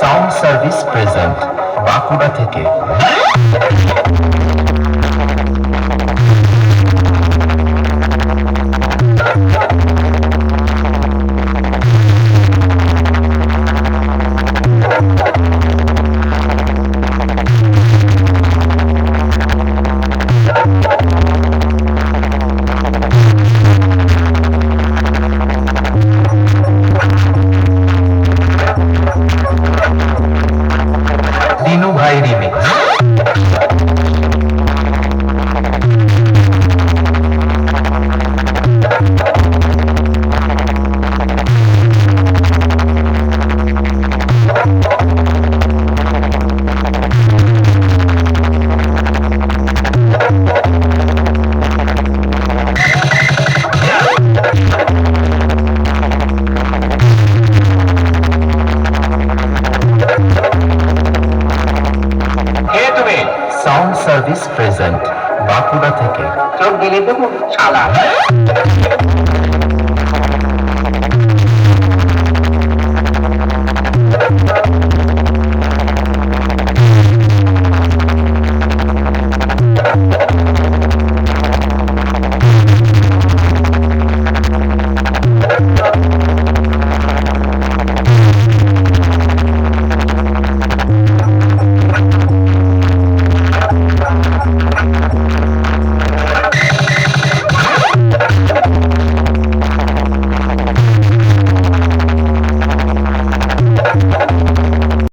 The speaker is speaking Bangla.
সাউন্ড সার্ভিস প্রেজেন্ট বাঁকুড়া থেকে। সার্ভিস প্রেজেন্ট বাঁকুড়া থেকে। চোখ গেলে দেবো শালা।